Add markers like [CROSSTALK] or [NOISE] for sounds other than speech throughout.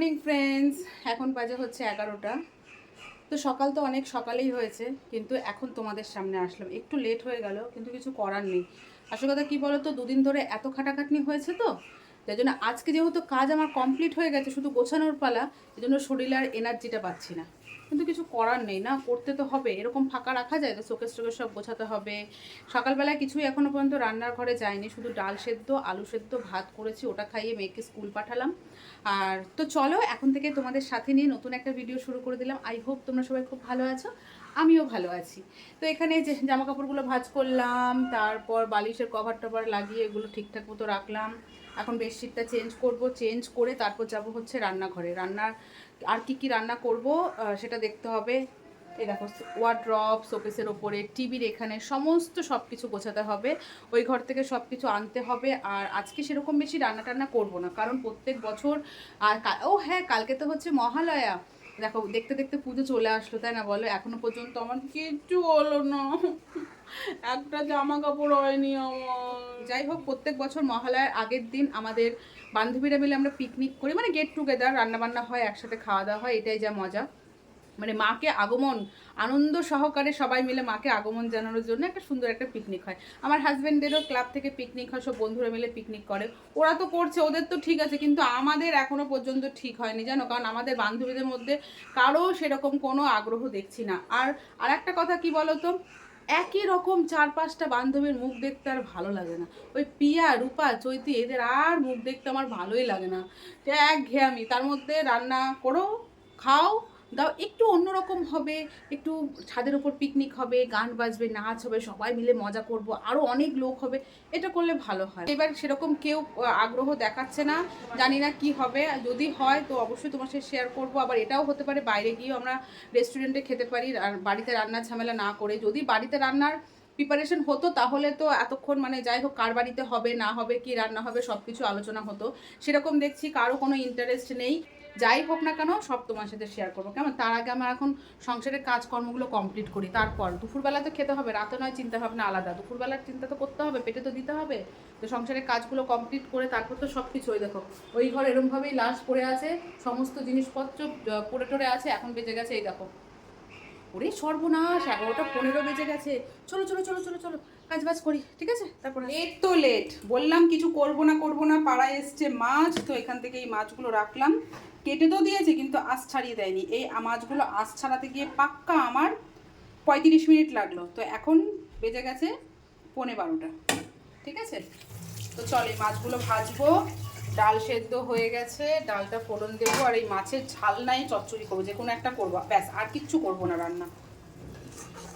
Morning friends এখন বাজে হচ্ছে এগারোটা। তো সকাল তো অনেক সকালেই হয়েছে, কিন্তু এখন তোমাদের সামনে আসলাম। একটু লেট হয়ে গেল, কিন্তু কিছু করার নেই। আসল কথা কী বলো তো দুদিন ধরে এত খাটাখাটনি হয়েছে তো, যার জন্য আজকে যেহেতু কাজ আমার কমপ্লিট হয়ে গেছে শুধু গোছানোর পালা এই জন্য শরীরে আর এনার্জিটা পাচ্ছি না। কিন্তু কিছু করার নেই, না? করতে তো হবে। এরকম ফাঁকা রাখা যায় তো? শোকেস টোকেস সব গোছাতে হবে। সকালবেলায় কিছুই এখনও পর্যন্ত রান্নার ঘরে যায়নি। শুধু ডাল সেদ্ধ, আলু সেদ্ধ, ভাত করেছি, ওটা খাইয়ে মেয়েকে স্কুল পাঠালাম। আর তো চলো, এখন থেকে তোমাদের সাথে নিয়ে নতুন একটা ভিডিও শুরু করে দিলাম। আই হোপ তোমরা সবাই খুব ভালো আছো। আমিও ভালো আছি। তো এখানে যে জামা কাপড়গুলো ভাঁজ করলাম, তারপর বালিশের কভার টভার লাগিয়ে এগুলো ঠিকঠাক মতো রাখলাম। এখন বেডশিটটা চেঞ্জ করব, চেঞ্জ করে তারপর যাব হচ্ছে রান্নাঘরে। রান্নার আর কি কি রান্না করব সেটা দেখতে হবে। এ দেখো ওয়ার্ড্রপ শোকেসের ওপরে, টিভির এখানে সমস্ত সব কিছু গোছাতে হবে। ওই ঘর থেকে সব কিছু আনতে হবে। আর আজকে সেরকম বেশি রান্না টান্না করব না, কারণ প্রত্যেক বছর আর ও হ্যাঁ কালকে তো হচ্ছে মহালয়া। দেখো, দেখতে দেখতে পুজো চলে আসলো, তাই না বলো? এখনও পর্যন্ত আমার কিচ্ছু হলো না। একটা জামা কাপড় হয়নি আমার। যাই হোক, প্রত্যেক বছর মহালয়ার আগের দিন আমাদের বান্ধবীরা মিলে আমরা পিকনিক করি। মানে গেট টুগেদার রান্নাবান্না হয়, একসাথে খাওয়া দাওয়া হয়, এটাই যা মজা। মানে মাকে আগমন, আনন্দ সহকারে সবাই মিলে মাকে আগমন জানানোর জন্য একটা সুন্দর একটা পিকনিক হয়। আমার হাজব্যান্ডেরও ক্লাব থেকে পিকনিক হয়, সব বন্ধুরা মিলে পিকনিক করে। ওরা তো করছে, ওদের তো ঠিক আছে, কিন্তু আমাদের এখনও পর্যন্ত ঠিক হয়নি, জানো? কারণ আমাদের বান্ধবীদের মধ্যে কারও সেরকম কোনো আগ্রহ দেখছি না। আর আর একটা কথা কি বলো তো একই রকম চার পাঁচটা বান্ধবীর মুখ দেখতে আর ভালো লাগে না। ওই পিয়া, রূপা, চৈতি, এদের আর মুখ দেখতে আমার ভালোই লাগে না। এক ঘেয়ামি, তার মধ্যে রান্না করো, খাও দাও, একটু অন্যরকম হবে, একটু ছাদের ওপর পিকনিক হবে, গান বাজবে, নাচ হবে, সবাই মিলে মজা করব আরও অনেক লোক হবে, এটা করলে ভালো হয়। এবার সেরকম কেউ আগ্রহ দেখাচ্ছে না, জানি না কি হবে, যদি হয় তো অবশ্যই তোমার সাথে শেয়ার করব, আবার এটাও হতে পারে বাইরে গিয়েও আমরা রেস্টুরেন্টে খেতে পারি, আর বাড়িতে রান্নার ঝামেলা না করে, যদি বাড়িতে রান্নার প্রিপারেশন হতো, তাহলে তো এতক্ষণ মানে যাই হোক কার বাড়িতে হবে, না হবে, কি রান্না হবে সব কিছু আলোচনা হতো। সেরকম দেখছি, কারও কোনো ইন্টারেস্ট নেই। যাই হোক না কেন সব তোমার সাথে শেয়ার করব। কেমন? তার আগে আমার এখন সংসারের কাজকর্মগুলো কমপ্লিট করি। তারপর দুপুরবেলা তো খেতে হবে, রাতে নয় চিন্তা ভাবনা আলাদা। দুপুরবেলার চিন্তা তো করতে হবে, পেটে তো দিতে হবে। তো সংসারের কাজগুলো কমপ্লিট করে তারপর তো সব কিছু ওই দেখো, ওই ঘর এরমভাবেই লাশ পড়ে আছে, সমস্ত জিনিসপত্র পড়ে টরে আছে, এখন বেঁচে গেছে, এই দেখো। ওরে সর্বনাশ, এগারোটা পনেরো বেজে গেছে। চলো চলো চলো চলো চলো, কাজ বাজ করি, ঠিক আছে? তারপর লেট তো লেট, বললাম কিছু করব না করব না, পাড়ায় এসছে মাছ, তো এখান থেকে এই মাছগুলো রাখলাম। কেটে তো দিয়েছে, কিন্তু আঁশ ছাড়িয়ে দেয়নি। এই মাছগুলো আঁশ ছাড়াতে গিয়ে পাক্কা আমার পঁয়ত্রিশ মিনিট লাগল। তো এখন বেজে গেছে পৌনে বারোটা, ঠিক আছে? তো চল এই মাছগুলো ভাজবো। ডাল সেদ্ধ হয়ে গেছে, ডালটা ফোড়ন দেবো আর এই মাছের ঝাল নাই, চচ্চড়ি করব, যে কোনো একটা করব। ব্যাস, আর কিচ্ছু করব না রান্না।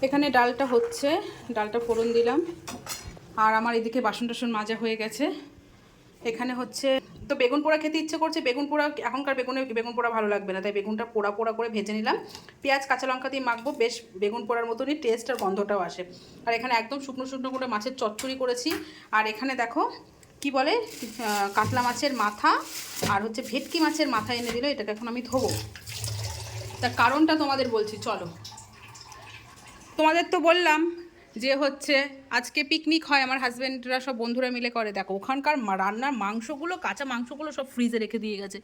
এখানে ডালটা হচ্ছে, ডালটা ফোড়ন দিলাম। আর আমার এদিকে বাসন টাসন মাজা হয়ে গেছে। এখানে হচ্ছে, তো বেগুন পোড়া খেতে ইচ্ছে করছে, বেগুন পোড়া, এখনকার বেগুনে, বেগুন পোড়া ভালো লাগবে না, তাই বেগুনটা পোড়া পোড়া করে ভেজে নিলাম। পেঁয়াজ, কাঁচা লঙ্কা দিয়ে মাখবো, বেশ বেগুন পোড়ার মতনই টেস্ট আর গন্ধটাও আসে। আর এখানে একদম শুকনো শুকনো করে মাছের চচ্চড়ি করেছি। আর এখানে দেখো কি বলে? কাতলা মাছের মাথা আর হচ্ছে ভেটকি মাছের মাথা এনে দিল, এটাকে এখন আমি ধোবো। তার কারণটা তোমাদের বলছি, চলো। তোমাদের তো বললাম যে হচ্ছে আজকে পিকনিক হয়, আমার হাজব্যান্ডরা সব বন্ধুরা মিলে করে। দেখো, ওখানকার রান্নার মাংসগুলো, কাঁচা মাংসগুলো সব ফ্রিজে রেখে দিয়ে গেছে।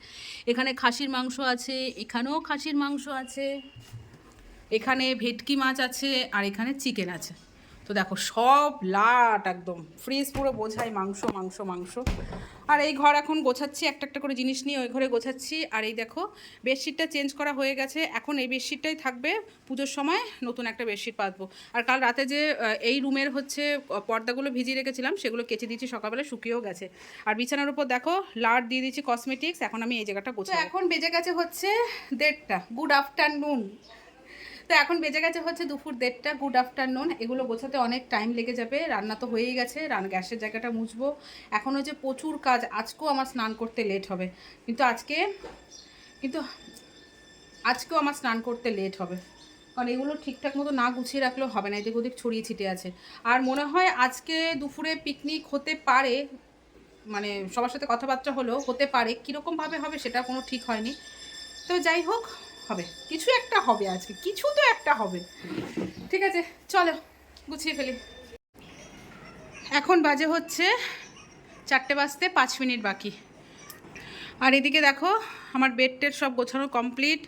এখানে খাসির মাংস আছে, এখানেও খাসির মাংস আছে, এখানে ভেটকি মাছ আছে, আর এখানে চিকেন আছে। তো দেখো সব লাট একদম। ফ্রিজ পুরো বোঝাই মাংস মাংস মাংস। আর এই ঘর এখন গোছাচ্ছি একটা একটা করে জিনিস নিয়ে ওই ঘরে গোছাচ্ছি। আর এই দেখো বেডশিটটা চেঞ্জ করা হয়ে গেছে। এখন এই বেডশিটটাই থাকবে পুজোর সময় নতুন একটা বেডশিট পাতবো। আর কাল রাতে যে এই রুমের হচ্ছে পর্দাগুলো ভিজিয়ে রেখেছিলাম সেগুলো কেচে দিয়েছি সকালবেলা শুকিয়েও গেছে। আর বিছানার উপর দেখো লাট দিয়ে দিয়েছি কসমেটিক্স এখন আমি এই জায়গাটা গোছাই এখন বেজে গেছে হচ্ছে দেড়টা। গুড আফটারনুন তো এখন বেজে গেছে হচ্ছে দুপুর দেড়টা গুড আফটারনুন এগুলো গোছাতে অনেক টাইম লেগে যাবে, রান্না তো হয়েই গেছে, রান গ্যাসের জায়গাটা মুছবো। এখন হচ্ছে প্রচুর কাজ, আজকেও আমার স্নান করতে লেট হবে। কিন্তু আজকে, কিন্তু আজকেও আমার স্নান করতে লেট হবে। কারণ এগুলো ঠিকঠাক মতো না গুছিয়ে রাখলেও হবে না, এদিক ওদিক ছড়িয়ে ছিটে আছে। আর মনে হয় আজকে দুপুরে পিকনিক হতে পারে মানে সবার সাথে কথাবার্তা হলো হতে পারে, কীরকমভাবে হবে সেটা কোনো ঠিক হয়নি। তো যাই হোক হবে। কিছু একটা হবে আজকে, কিছু তো একটা হবে। ঠিক আছে, চলো, গুছিয়ে ফেলি। এখন বাজে হচ্ছে চারটে বাজতে পাঁচ মিনিট বাকি। আর এদিকে দেখো, আমার বেড টেড সব গোছানো কমপ্লিট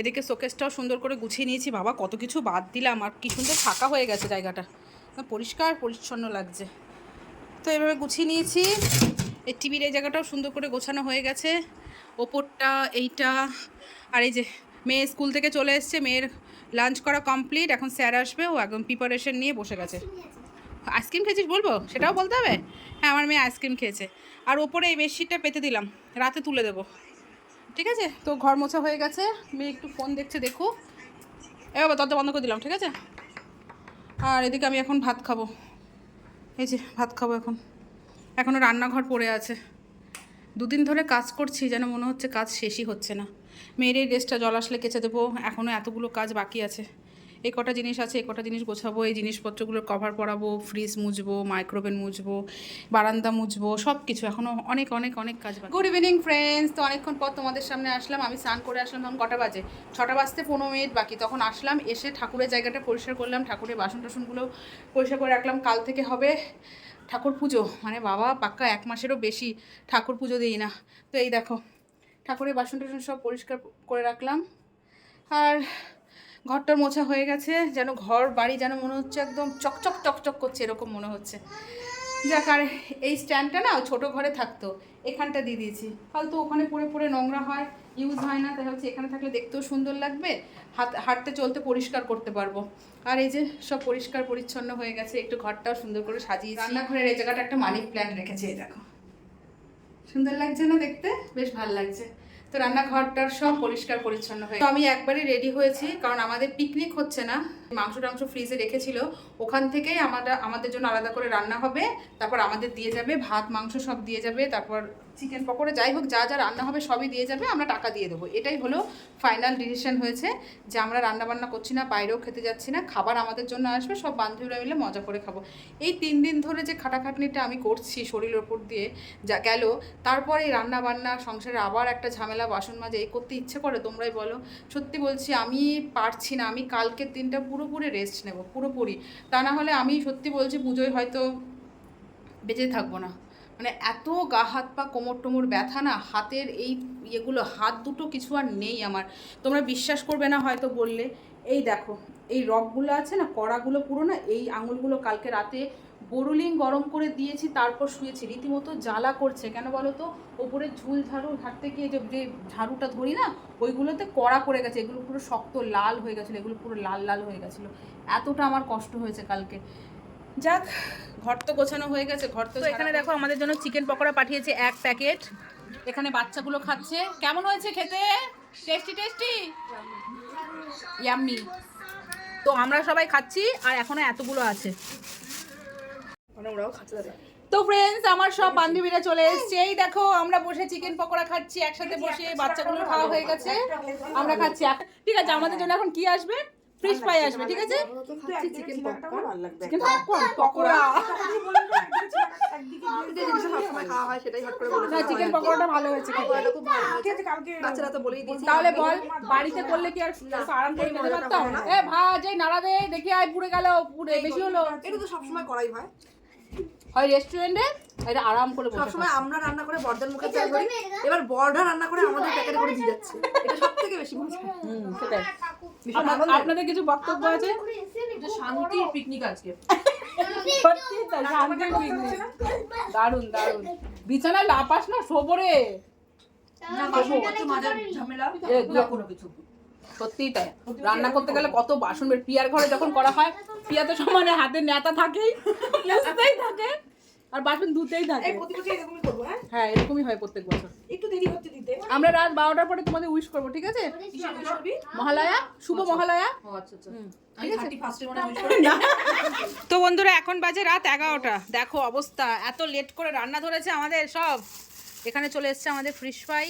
এদিকে শোকেসটাও সুন্দর করে গুছিয়ে নিয়েছি। বাবা, কত কিছু বাদ দিলাম। আর কি সুন্দর ফাঁকা হয়ে গেছে জায়গাটা। পরিষ্কার, পরিচ্ছন্ন লাগছে। তো এভাবে গুছিয়ে নিয়েছি। এই টিভির এই জায়গাটাও সুন্দর করে গোছানো হয়ে গেছে। ওপরটা, এইটা, আর এই যে মেয়ে স্কুল থেকে চলে এসছে, মেয়ের লাঞ্চ করা কমপ্লিট এখন স্যার আসবে, ও একদম প্রিপারেশন নিয়ে বসে গেছে। আইসক্রিম খেয়েছিস বলব? সেটাও বলতে হবে? হ্যাঁ আমার মেয়ে আইসক্রিম খেয়েছে। আর ওপরে এই বেডশিটটা পেতে দিলাম, রাতে তুলে দেবো। ঠিক আছে? তো ঘর মোছা হয়ে গেছে, মেয়ে একটু ফোন দেখছে দেখো এ বাবা, দরজা বন্ধ করে দিলাম, ঠিক আছে? আর এদিকে আমি এখন ভাত খাব। এই যে, ভাত খাব এখন। এখনও রান্নাঘর পড়ে আছে। দুদিন ধরে কাজ করছি, যেন মনে হচ্ছে কাজ শেষই হচ্ছে না। মেয়ের এই ড্রেসটা জল আসলে কেচে দেবো। এখনও এতগুলো কাজ বাকি আছে। এই কটা জিনিস আছে এই কটা জিনিস গোছাবো, এই জিনিসপত্রগুলোর কভার পরাবো, ফ্রিজ মুছবো, মাইক্রোওভেন মুছবো, বারান্দা মুছবো সব কিছু এখনও অনেক অনেক অনেক কাজ গুড ইভিনিং ফ্রেন্ডস তো অনেকক্ষণ পর তোমাদের সামনে আসলাম। আমি স্নান করে আসলাম তখন কটা বাজে? ছটা বাজতে পনেরো মিনিট বাকি। তখন আসলাম, এসে ঠাকুরের জায়গাটা পরিষ্কার করলাম। ঠাকুরের বাসন টাসনগুলো পরিষ্কার করে রাখলাম। কাল থেকে হবে ঠাকুর পুজো। মানে বাবা, পাক্কা এক মাসেরও বেশি ঠাকুর পুজো দিই না। তো এই দেখো। ঠাকুরের বাসন টাসন সব পরিষ্কার করে রাখলাম। আর ঘরটার মোছা হয়ে গেছে, যেন ঘর বাড়ি যেন মনে হচ্ছে একদম চকচক চকচক করছে, এরকম মনে হচ্ছে। যাক, আর এই স্ট্যান্ডটা না ছোটো ঘরে থাকতো, এখানটা দিয়ে দিয়েছি। ফালতু ওখানে পড়ে পড়ে নোংরা হয় ইউজ হয় না, তাই হচ্ছে এখানে থাকলে দেখতেও সুন্দর লাগবে, হাত, হাঁটতে চলতে পরিষ্কার করতে পারব। আর এই যে সব পরিষ্কার পরিচ্ছন্ন হয়ে গেছে, একটু ঘরটাও সুন্দর করে সাজিয়েছি। রান্নাঘরের এই জায়গাটা একটা মানি প্ল্যান্ট রেখেছি, এই দেখো। সুন্দর লাগছে না দেখতে? বেশ ভালো লাগছে। তো রান্নাঘরটার সব পরিষ্কার পরিচ্ছন্ন হয়ে তো আমি একবারে রেডি হয়েছি, কারণ আমাদের পিকনিক হচ্ছে না। মাংস টাংস ফ্রিজে রেখেছিল। ওখান থেকেই আমরা আমাদের জন্য আলাদা করে রান্না হবে। তারপর আমাদের দিয়ে যাবে ভাত, মাংস সব দিয়ে যাবে। তারপর চিকেন পকোড়া, যাই হোক, যা যা রান্না হবে সবই দিয়ে যাবে, আমরা টাকা দিয়ে দেবো। এটাই হলো ফাইনাল ডিসিশন হয়েছে যে আমরা রান্না বান্না করছি না, বাইরেও খেতে যাচ্ছি না, খাবার আমাদের জন্য আসবে, সব বান্ধবীরা মিলে মজা করে খাব। এই তিন দিন ধরে যে খাটাখাটনিটা আমি করছি শরীরের ওপর দিয়ে, যা গেল, তারপরে এই রান্না বান্না সংসারে আবার একটা ঝামেলা, বাসন মাজে, এই করতে ইচ্ছে করে, তোমরাই বলো। সত্যি বলছি, আমি পারছি না, আমি কালকের দিনটা পুরোপুরি রেস্ট নেব, পুরোপুরি। তা না হলে আমি সত্যি বলছি, পুজোয় হয়তো বেঁচে থাকব না। মানে এত গা হাত পা, কোমর টোমর ব্যথা না, হাতের এই ইয়েগুলো, হাত দুটো কিছু আর নেই আমার। তোমরা বিশ্বাস করবে না হয়তো বললে। এই দেখো, এই রগগুলো আছে না, কড়াগুলো পুরো না, এই আঙুলগুলো কালকে রাতে বরুলিং গরম করে দিয়েছি, তারপর শুয়েছি। রীতিমতো জ্বালা করছে। কেন বলো তো? ওপরে ঝুল ঝাড়ু ঝাড়তে গিয়ে যে ঝাড়ুটা ধরি না, ওইগুলোতে কড়া করে গেছে। এগুলো পুরো শক্ত লাল হয়ে গেছিল, এগুলো পুরো লাল লাল হয়ে গেছিল। এতটা আমার কষ্ট হয়েছে কালকে। যাক ঘর তো গোছানো হয়ে গেছে ঘর তো এখানে দেখো আমাদের জন্য চিকেন পকোড়া পাঠিয়েছে এক প্যাকেট। এখানে বাচ্চাগুলো খাচ্ছে। কেমন হয়েছে খেতে? Tasty tasty? ইয়াম্মি তো আমরা সবাই খাচ্ছি আর এখনও এতগুলো আছে। তো ফ্রেন্ডস আমার সব বান্ধবীরা চলে এসছে। এই দেখো আমরা বসে চিকেন পকোড়া খাচ্ছি একসাথে বসে বাচ্চাগুলো খাওয়া হয়ে গেছে। আমরা খাচ্ছি ঠিক আছে আমাদের জন্য এখন কি আসবে? ফিশ ফ্রাই আসবে ঠিক আছে? Chicken popcorn pakora. চিকেন পকোড়াটা ভালো হয়েছে। তাহলে বল বাড়িতে করলে কি আর আরাম করে খেতে পারতাম এ ভাজ এই নাড়া দে দেখি আয় পুড়ে গেল পুড়ে বেশি হলো। এটা তো সবসময় করাই হয় হয় রেস্টুরেন্টে এটা আরাম করে বসে সবসময় আমরা রান্না করে বর্দার মুখে চাই করি এবার বর্দা রান্না করে আমাদের প্যাকেটে করে দিয়ে যাচ্ছে। এটা সব থেকে বেশি মজা। হুম, সেটাই। ভীষণ আপনাদের কিছু বক্তব্য আছে? শান্তির পিকনিক আজকে। সত্যি তাই, শান্তির। দারুণ দারুণ। বিছানায় লাপাস না শোবরে সত্যিই তাই। রান্না করতে গেলে কত বাসন বের পিয়ার ঘরে যখন করা হয় পিয়াতে সমানে হাতে নেতা থাকেই [LAUGHS] থাকে। আর বাসন ধুতেই থাকে। এই প্রতি বছর এরকমই করব হ্যাঁ? হ্যাঁ এরকমই হয় প্রত্যেক বছর। একটু দেরি হচ্ছে দিতে। আমরা রাত বারোটার পরে তোমাদের উইশ করব ঠিক আছে? মহালয়া শুভ মহালয়া। ও আচ্ছা আচ্ছা। মনে তো বন্ধুরা এখন বাজে রাত এগারোটা। দেখো অবস্থা এত লেট করে রান্না ধরেছে আমাদের সব। এখানে চলে এসছে আমাদের ফিশ ফ্রাই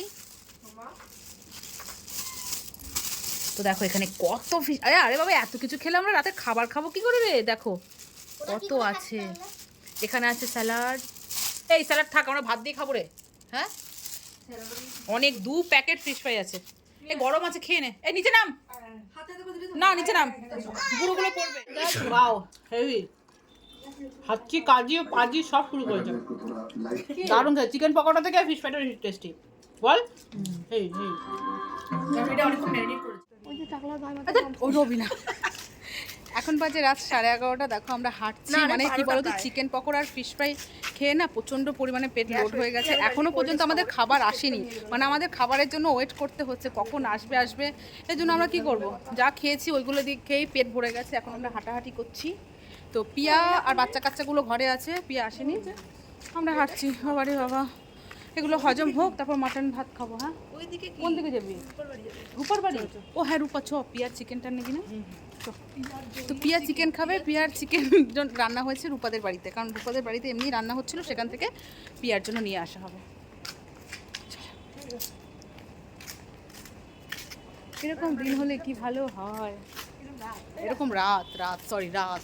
তো দেখো এখানে কত ফিশ আরে আরে বাবা এত কিছু খেলে আমরা রাতে খাবার খাব কি করে রে? দেখো কত আছে। এখানে আছে স্যালাড। এই স্যালাড থাক আমরা ভাত দিয়ে খাব রে। হ্যাঁ? অনেক দু প্যাকেট ফিশ ফ্রাই আছে। এই গরম আছে খেয়ে নে। এই নিচে নাম। না নিচে নাম। গুঁড়োগুলো পড়বে। বাও হেভি। হাচ্ছি কাজি পাজি সব শুরু করেছে। দারুণ খেয়ে চিকেন পকোড়া থেকে ফিশ ফ্রাইটা টেস্টি বল। এই এই অনেকক্ষণ ম্যারিনেট করেছি আচ্ছা ওই রবি না এখন বাজে রাত সাড়ে এগারোটা দেখো আমরা হাঁটছি। মানে কি বলতো চিকেন পকোড়া আর ফিশ ফ্রাই খেয়ে না প্রচণ্ড পরিমাণে পেট লোড হয়ে গেছে। এখনও পর্যন্ত আমাদের খাবার আসেনি। মানে আমাদের খাবারের জন্য ওয়েট করতে হচ্ছে কখন আসবে আসবে। এই জন্য আমরা কি করব? যা খেয়েছি ওইগুলো দিয়ে খেয়েই পেট ভরে গেছে। এখন আমরা হাঁটাহাঁটি করছি। তো পিয়া আর বাচ্চা কাচ্চাগুলো ঘরে আছে পিয়া আসেনি। আমরা হাঁটছি। বাবা রে বাবা। এগুলো হজম হোক তারপর মাটন ভাত খাব হ্যাঁ? ওইদিকে কোন দিকে যাবি? রূপার বাড়ি ও হ্যাঁ রূপা চ পিয়ার চিকেনটা নেবি না। তো পিয়া চিকেন খাবে পিয়ার চিকেন রান্না হয়েছে রূপাদের বাড়িতে কারণ রূপাদের বাড়িতে এমনি রান্না হচ্ছিল সেখান থেকে পিয়ার জন্য নিয়ে আসা হবে। এরকম দিন হলে কি ভালো হয়? এরকম রাত রাত সরি রাত।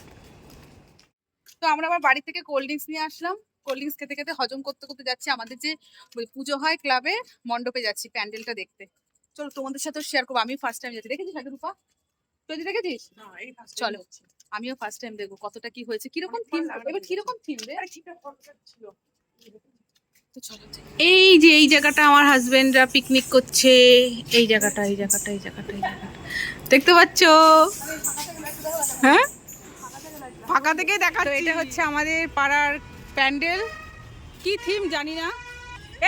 তো আমরা আবার বাড়ি থেকে কোল্ড ড্রিঙ্কস নিয়ে আসলাম। কোল্ড ড্রিঙ্কস খেতে খেতে হজম করতে করতে যাচ্ছি আমাদের যে ওই পুজো হয় ক্লাবে মণ্ডপে যাচ্ছি প্যান্ডেলটা দেখতে। চলো তোমাদের সাথেও শেয়ার করব আমি ফার্স্ট টাইম যাচ্ছি। দেখেছিস আগে রূপা? তুই দেখেছিস? চলো। আমিও ফার্স্ট টাইম দেখব কতটা কি হয়েছে কীরকম থিম এবার কীরকম থিম রে। এই যে এই জায়গাটা আমার হাজবেন্ডরা পিকনিক করছে। এই জায়গাটা এই জায়গাটা এই জায়গাটা এই জায়গাটা। দেখতে পাচ্ছ? হ্যাঁ ফাঁকা থেকে দেখা এটা হচ্ছে আমাদের পাড়ার প্যান্ডেল কি থিম জানি না।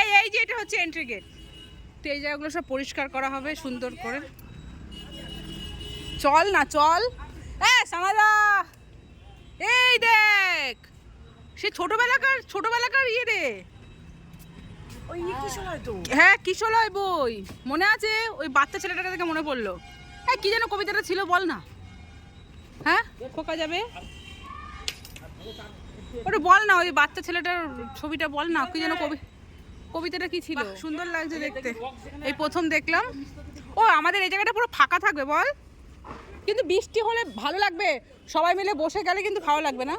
এই এই যে এটা হচ্ছে এন্ট্রি গেট তো এই জায়গাগুলো সব পরিষ্কার করা হবে সুন্দর করে। চল না চল। এ সামাদা! এই দেখ! সে ছোটবেলাকার ছোটবেলাকার ইয়ে রে। ওই ইয়ে কি সময় হ্যাঁ কিশোলয় বই। মনে আছে? ওই বাচ্চা ছেলেটাকে দেখে মনে পড়ল। হ্যাঁ কি যেন কবিতাটা ছিল বল না। হ্যাঁ? খোকা যাবে? ওটা বল না ওই বাচ্চা ছেলেটার ছবিটা বল না কি যেন কবি কবিতাটা কি ছিল? সুন্দর লাগছে দেখতে। এই প্রথম দেখলাম। ও আমাদের এই জায়গাটা পুরো ফাঁকা থাকবে বল। কিন্তু বৃষ্টি হলে ভালো লাগবে। সবাই মিলে বসে গেলে কিন্তু ভালো লাগবে না।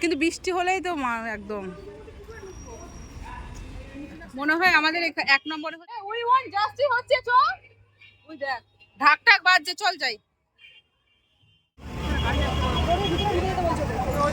কিন্তু বৃষ্টি হলেই তো মা- একদম। মনে হয় আমাদের এক নম্বরে হচ্ছে- ওই ওয়ান জাস্টি হচ্ছে চল। ওই দেখ ঢাক ঢাক বাজছে চল যাই।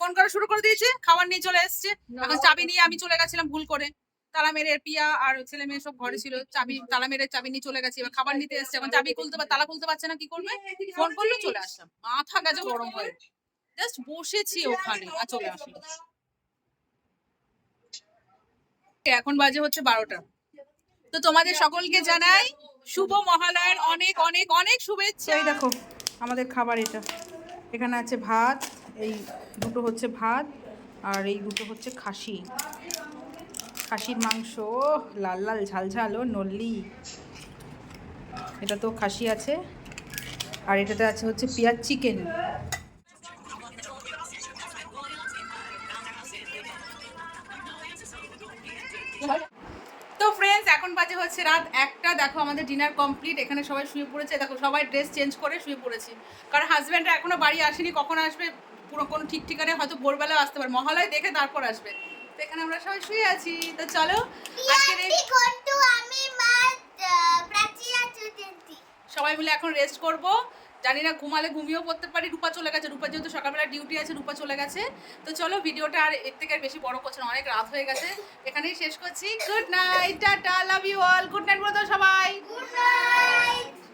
ফোন করা শুরু করে দিয়েছে খাবার নিয়ে চলে এসেছে। এখন চাবি নিয়ে আমি চলে গেছিলাম ভুল করে। তালা মেরে পিয়া আর ছেলে মেয়ে সব ঘরে ছিল। চাবি তালা মেরে চাবি নিয়ে চলে গেছি। এবার খাবার নিতে এসেছে। এখন চাবি খুলতে পার তালা খুলতে পারছে না কি করবে? ফোন করল চলে আসলাম। মাথা গেছে গরম হয়ে জাস্ট বসেছি ওখানে আর চলে আসি এখন বাজে হচ্ছে বারোটা। তো তোমাদের সকলকে জানাই শুভ মহালয়ার অনেক অনেক অনেক শুভেচ্ছা। এই দেখো আমাদের খাবার এটা। এখানে আছে ভাত এই দুটো হচ্ছে ভাত আর এই দুটো হচ্ছে খাসি। খাসির মাংস লাল লাল, ঝাল ঝাল, ও নল্লি। এটা তো খাসি আছে। আর এটাতে আছে হচ্ছে পেঁয়াজ চিকেন। তো ফ্রেন্ডস এখন বাজে হচ্ছে রাত একটা। দেখো আমাদের ডিনার কমপ্লিট এখানে সবাই শুয়ে পড়েছে। দেখো সবাই ড্রেস চেঞ্জ করে শুয়ে পড়েছি। কারণ হাজব্যান্ডরা এখনও বাড়ি আসেনি। কখন আসবে? পুরো কোনো ঠিক ঠিকানে হয়তো ভোরবেলা আসতে পারে। মহালয় দেখে তারপর আসবে। তো এখানে আমরা সবাই শুয়ে আছি। তো চলো সবাই মিলে এখন রেস্ট করব। জানি না ঘুমালে ঘুমিয়েও পড়তে পারি। রূপা চলে গেছে। রূপা যেহেতু সকালবেলা ডিউটি আছে রূপা চলে গেছে। তো চলো ভিডিওটা আর এর থেকে আর বেশি বড় করছে না। অনেক রাত হয়ে গেছে। এখানেই শেষ করছি। Good night tata love you all good night বলো সবাই। Good night